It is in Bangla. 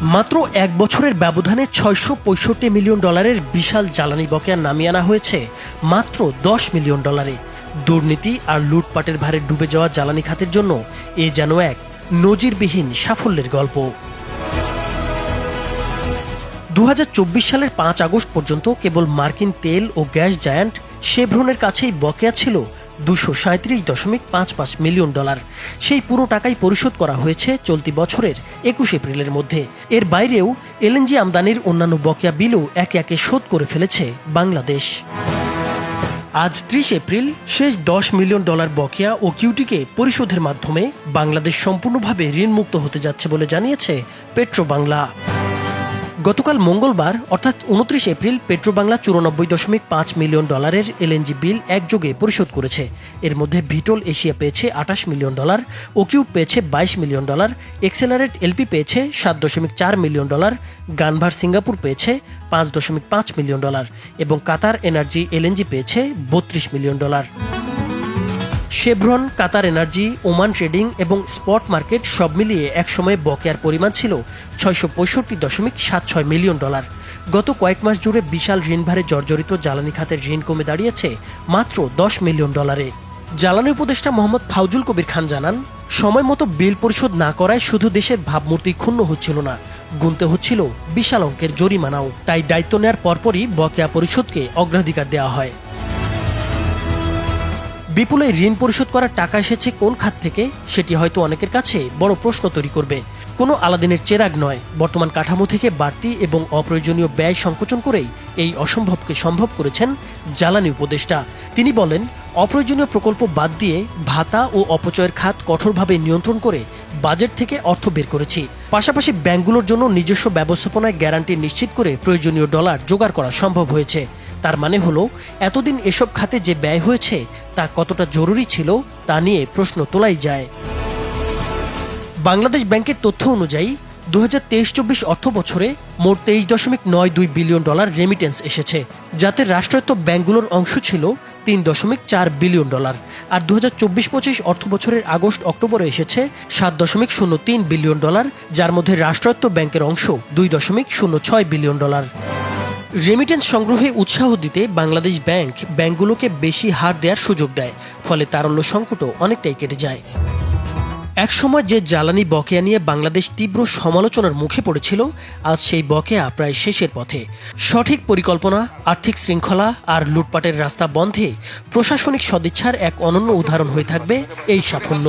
মাত্র এক বছরের ব্যবধানে ছয়শো পঁয়ষট্টি মিলিয়ন ডলারের বিশাল জ্বালানি বকেয়া নামিয়ে আনা হয়েছে, মাত্র দশ মিলিয়ন ডলারে। দুর্নীতি আর লুটপাটের ভারে ডুবে যাওয়া জ্বালানি খাতের জন্য এ যেন এক নজিরবিহীন সাফল্যের গল্প। দু হাজার চব্বিশ সালের পাঁচ আগস্ট পর্যন্ত কেবল মার্কিন তেল ও গ্যাস জায়ান্ট শেভরনের কাছেই বকেয়া ছিল দুশো সাঁত্রিশ দশমিক পাঁচ পাঁচ মিলিয়ন ডলার। সেই পুরো টাকাই পরিশোধ করা হয়েছে চলতি বছরের একুশ এপ্রিলের মধ্যে। এর বাইরেও এলএনজি আমদানির অন্যান্য বকেয়া বিলও একে একে শোধ করে ফেলেছে বাংলাদেশ। আজ ত্রিশ এপ্রিল, শেষ দশ মিলিয়ন ডলার বকেয়া ও কিউটিকে পরিশোধের মাধ্যমে বাংলাদেশ সম্পূর্ণভাবে ঋণমুক্ত হতে যাচ্ছে বলে জানিয়েছে পেট্রো বাংলা গতকাল মঙ্গলবার, অর্থাৎ উনত্রিশ এপ্রিল, পেট্রোবাংলা চুরানব্বই দশমিক পাঁচ মিলিয়ন ডলারের এলএনজি বিল একযোগে পরিশোধ করেছে। এর মধ্যে ভিটোল এশিয়া পেয়েছে আঠাশ মিলিয়ন ডলার ওকিউট পেয়েছে বাইশ মিলিয়ন ডলার, এক্সেলারেট এলপি পেয়েছে সাত দশমিক চার মিলিয়ন ডলার, গানভার সিঙ্গাপুর পেয়েছে পাঁচ দশমিক পাঁচ মিলিয়ন ডলার এবং কাতার এনার্জি এলএনজি পেয়েছে বত্রিশ million dollar. Chevron, Qatar energy, Oman trading এবং স্পট মার্কেট সব মিলিয়ে একসময় বকেয়ার পরিমাণ ছিল ছয়শো পঁয়ষট্টি দশমিক সাত ছয় মিলিয়ন ডলার। গত কয়েক মাস জুড়ে বিশাল ঋণভারে জর্জরিত জ্বালানি খাতের ঋণ কমে দাঁড়িয়েছে মাত্র দশ মিলিয়ন ডলারে। জ্বালানি উপদেষ্টা মোহাম্মদ ফাউজুল কবির খান জানান, সময় মতো বিল পরিশোধ না করায় শুধু দেশের ভাবমূর্তি ক্ষুণ্ণ হচ্ছিল না, গুনতে হচ্ছিল বিশাল অঙ্কের জরিমানাও। তাই দায়িত্ব নেয়ার পরপরই বকেয়া পরিশোধকে অগ্রাধিকার দেওয়া হয়। বিপুল ঋণ পরিশোধ করার টাকা এসেছে কোন খাত থেকে? সেটি হয়তো অনেকের কাছে বড় প্রশ্ন তৈরি করবে। কোনো আলাদিনের চেরাগ নয়। বর্তমান কাঠামো থেকে বাড়তি এবং অপ্রয়োজনীয় ব্যয় সংকোচন করেই এই অসম্ভবকে সম্ভব করেছেন জ্বালানি উপদেষ্টা। তিনি বলেন, অপ্রয়োজনীয় প্রকল্প বাদ দিয়ে ভাতা ও অপচয়ের খাত কঠোরভাবে নিয়ন্ত্রণ করে বাজেট থেকে অর্থ বের করেছি। পাশাপাশি ব্যাংকগুলোর জন্য নিজস্ব ব্যবস্থাপনায় গ্যারান্টি নিশ্চিত করে প্রয়োজনীয় ডলার জোগাড় করা সম্ভব হয়েছে। তার মানে হলো, এতদিন এসব খাতে যে ব্যয় হয়েছে তা কতটা জরুরি ছিল তা নিয়ে প্রশ্ন তোলাই যায়। বাংলাদেশ ব্যাংকের তথ্য অনুযায়ী দু হাজার তেইশ চব্বিশ অর্থ বছরে মোট তেইশ দশমিক নয় দুই বিলিয়ন ডলার রেমিটেন্স এসেছে, যাতে রাষ্ট্রায়ত্ত ব্যাংকগুলোর অংশ ছিল তিন দশমিক চার বিলিয়ন ডলার। আর দু হাজার চব্বিশ পঁচিশ অর্থ বছরের আগস্ট অক্টোবরে এসেছে সাত দশমিক শূন্য তিন বিলিয়ন ডলার, যার মধ্যে রাষ্ট্রায়ত্ত ব্যাংকের অংশ দুই দশমিক শূন্য ছয় বিলিয়ন ডলার। রেমিটেন্স সংগ্রহে উৎসাহ দিতে বাংলাদেশ ব্যাংক ব্যাংকগুলোকে বেশি হার দেওয়ার সুযোগ দেয়, ফলে তারল্য সংকটও অনেকটাই কেটে যায়। একসময় যে জ্বালানি বকেয়া নিয়ে বাংলাদেশ তীব্র সমালোচনার মুখে পড়েছিল, আজ সেই বকেয়া প্রায় শেষের পথে। সঠিক পরিকল্পনা, আর্থিক শৃঙ্খলা আর লুটপাটের রাস্তা বন্ধে প্রশাসনিক সদিচ্ছার এক অনন্য উদাহরণ হয়ে থাকবে এই সাফল্য।